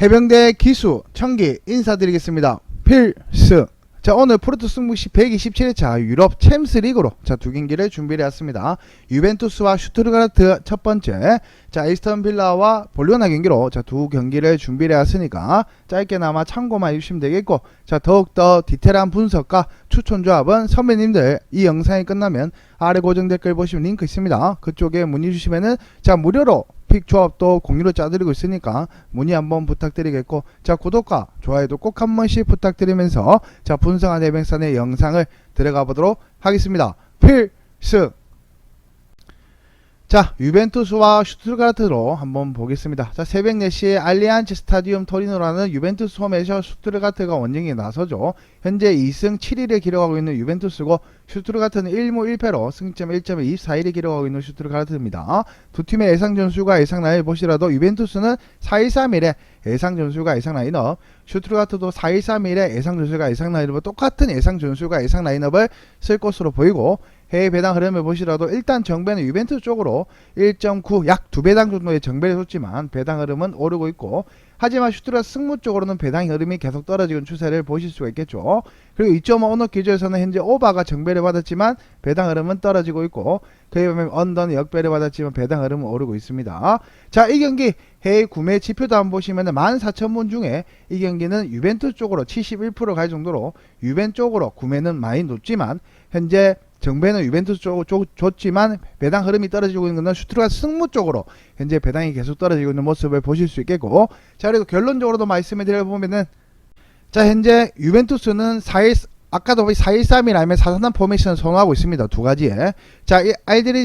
해병대 기수 청기 인사드리겠습니다. 필승. 자 오늘 포르투 승부시 127회차 유럽 챔스 리그로 자두 경기를 준비를 했습니다. 유벤투스와 슈투르가르트 첫 번째, 자 에스턴 빌라와 볼리오나 경기로 자두 경기를 준비를 했으니까 짧게나마 참고만 해주시면 되겠고, 자 더욱더 디테일한 분석과 추천 조합은 선배님들 이 영상이 끝나면 아래 고정 댓글 보시면 링크 있습니다. 그쪽에 문의 주시면은 자 무료로 픽 조합도 공유로 짜드리고 있으니까 문의 한번 부탁드리겠고 자 구독과 좋아요도 꼭 한 번씩 부탁드리면서 자 분성한 해병산의 영상을 들어가 보도록 하겠습니다. 필승 자 유벤투스와 슈투르가르트로 한번 보겠습니다. 자 새벽 4시에 알리안츠 스타디움 토리노라는 유벤투스 홈에서 슈투르가르트가 원정에 나서죠. 현재 2승 7일에 기록하고 있는 유벤투스고 슈투르가르트는 1무 1패로 승점 1점에 24일에 기록하고 있는 슈투르가르트입니다. 두 팀의 예상 전술과 예상 라인을 보시라도 유벤투스는 4-1-3-1에 예상 전술과 예상 라인업 슈투르가트도 4-1-3-1에 예상 전술과 예상 라인업을 똑같은 예상 전술과 예상 라인업을 쓸 것으로 보이고 해외 배당 흐름을 보시라도 일단 정배는 유벤투스 쪽으로 1.9 약 두 배당 정도의 정배를 줬지만 배당 흐름은 오르고 있고 하지만 슈트라 승무 쪽으로는 배당 흐름이 계속 떨어지는 추세를 보실 수가 있겠죠. 그리고 2.5 언어 기조에서는 현재 오바가 정배를 받았지만 배당 흐름은 떨어지고 있고 그에 보면 언더는 역배를 받았지만 배당 흐름은 오르고 있습니다. 자, 이 경기 해외 구매 지표도 한번 보시면 14,000분 중에 이 경기는 유벤투스 쪽으로 71%갈 정도로 유벤 쪽으로 구매는 많이 높지만 현재 정배는 유벤투스 쪽, 쪽 좋지만 배당 흐름이 떨어지고 있는 것은 슈트가 승무 쪽으로 현재 배당이 계속 떨어지고 있는 모습을 보실 수 있겠고. 자 그리고 결론적으로도 말씀을 드려보면은 자 현재 유벤투스는 4일 아까도 4-1-3일 아니면 4-3 포메이션을 선호하고 있습니다. 두 가지에. 자, 이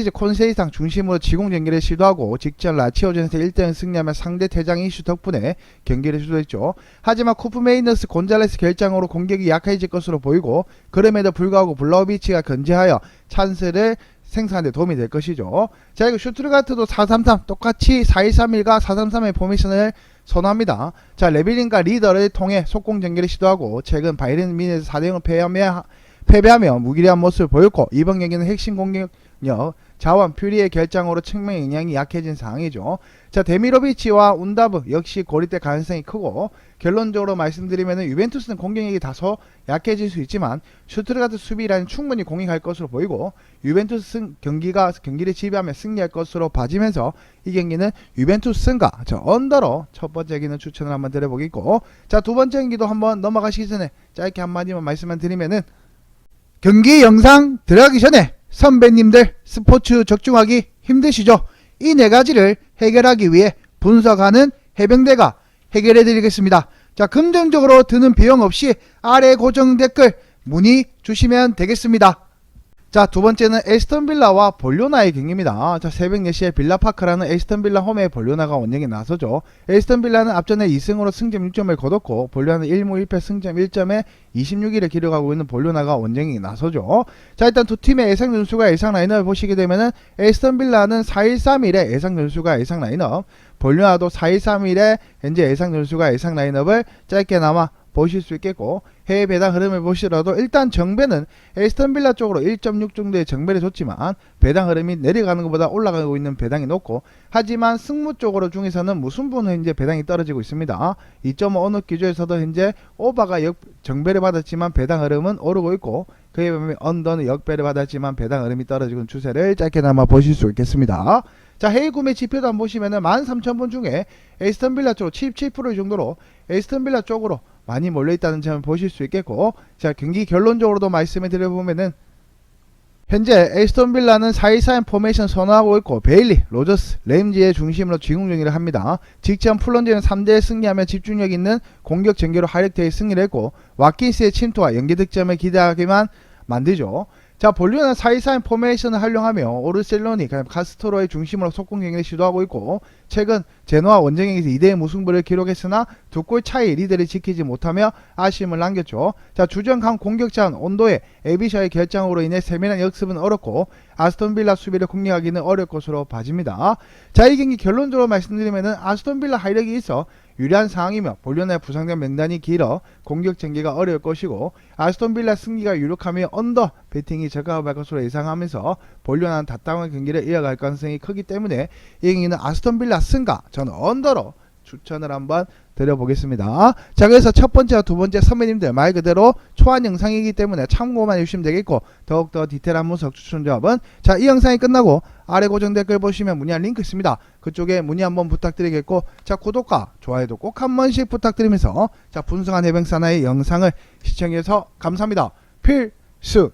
이제 콘세이상 중심으로 지공 경기를 시도하고 직전 라치오전에서 1등 승리하면 상대 대장 이슈 덕분에 경기를 주도했죠. 하지만 쿠프 메이너스 곤잘레스 결장으로 공격이 약해질 것으로 보이고 그럼에도 불구하고 블라우비치가 견제하여 찬스를 데 도움이 될 것이죠. 자, 이거 슈트르가트도 4-3-3 똑같이 4-1-3-1과 4-3-3의 포메이션을 선호합니다. 자, 레빌링과 리더를 통해 속공 전개를 시도하고 최근 바이른 민에서 4대0을 패하며, 패배하며 무기력한 모습을 보였고 이번 경기는 핵심 공격 력 자원 퓨리의 결장으로 측면 영향이 약해진 상황이죠. 자 데미로비치와 운다브 역시 고립될 가능성이 크고 결론적으로 말씀드리면 유벤투스는 공격력이 다소 약해질 수 있지만 슈트르가트 수비라인 충분히 공격할 것으로 보이고 유벤투스 승, 경기가 경기를 지배하며 승리할 것으로 봐지면서 이 경기는 유벤투스 승가 저 언더로 첫 번째 경기는 추천을 한번 드려보겠고 자 두 번째 경기도 한번 넘어가시기 전에 짧게 한마디만 말씀을 드리면은 경기 영상 들어가기 전에 선배님들 스포츠 적중하기 힘드시죠? 이 네 가지를 해결하기 위해 분석하는 해병대가 해결해 드리겠습니다. 자, 긍정적으로 드는 비용 없이 아래 고정 댓글 문의 주시면 되겠습니다. 자, 두 번째는 에스턴 빌라와 볼료나의 경기입니다. 자, 새벽 4시에 빌라파크라는 에스턴 빌라 홈에 볼료나가 원정에 나서죠. 에스턴 빌라는 앞전에 2승으로 승점 6점을 거뒀고, 볼료나는 1무 1패 승점 1점에 26일을 기록하고 있는 볼료나가 원정에 나서죠. 자, 일단 두 팀의 예상 전수가 예상 라인업을 보시게 되면은, 에스턴 빌라는 4-1-3-1의 예상 전수가 예상 라인업, 볼료나도 4-1-3-1의 현재 예상 전수가 예상 라인업을 짧게나마 보실 수 있겠고 해외 배당 흐름을 보시더라도 일단 정배는 에스턴 빌라 쪽으로 1.6 정도의 정배를 줬지만 배당 흐름이 내려가는 것보다 올라가고 있는 배당이 높고 하지만 승무 쪽으로 중에서는 무승부는 현재 배당이 떨어지고 있습니다. 2.5 어느 기조에서도 현재 오바가 역 정배를 받았지만 배당 흐름은 오르고 있고 그에 비하면 언더는 역배를 받았지만 배당 흐름이 떨어지고 있는 추세를 짧게나마 보실 수 있겠습니다. 자 해외 구매 지표도 한번 보시면은 13,000분 중에 에스턴 빌라 쪽으로 77% 정도로 에스턴 빌라 쪽으로 많이 몰려있다는 점을 보실 수 있겠고 자 경기 결론적으로도 말씀을 드려보면은 현재 에스턴 빌라는 4-2-3 포메이션 선호하고 있고 베일리, 로저스, 레임지의 중심으로 진공 경기를 합니다. 직전 플런지는 3대1 승리하며 집중력 있는 공격 전개로 하이렉트에 승리를 했고 와킨스의 침투와 연계 득점을 기대하기만 만들죠. 자 볼리오는 4-2-3 포메이션을 활용하며 오르셀로니, 카스토로의 중심으로 속공 경기를 시도하고 있고 최근 제노아 원정에서 2대1 무승부를 기록했으나 두 골 차이 리드를 지키지 못하며 아쉬움을 남겼죠. 자 주전 강 공격자는 온도의 에비샤의 결장으로 인해 세밀한 역습은 어렵고 아스톤 빌라 수비를 공략하기는 어려울 것으로 봐집니다. 자 이 경기 결론적으로 말씀드리면은 아스톤 빌라 하이력이 있어 유리한 상황이며 볼리오나의 부상된 명단이 길어 공격 전개가 어려울 것이고 아스톤 빌라 승리가 유력하며 언더 배팅이 적합할 것으로 예상하면서 볼리오나는 다당한 경기를 이어갈 가능성이 크기 때문에 이 경기는 아스톤 빌라 승가 저는 언더로 추천을 한번 드려보겠습니다. 자, 그래서 첫 번째와 두 번째 선배님들 말 그대로 초안 영상이기 때문에 참고만 해주시면 되겠고 더욱더 디테일한 분석 추천 조합은 자, 이 영상이 끝나고 아래 고정 댓글 보시면 문의할 링크 있습니다. 그쪽에 문의 한번 부탁드리겠고 자, 구독과 좋아요도 꼭 한 번씩 부탁드리면서 자, 분성한 해병사나의 영상을 시청해서 감사합니다. 필수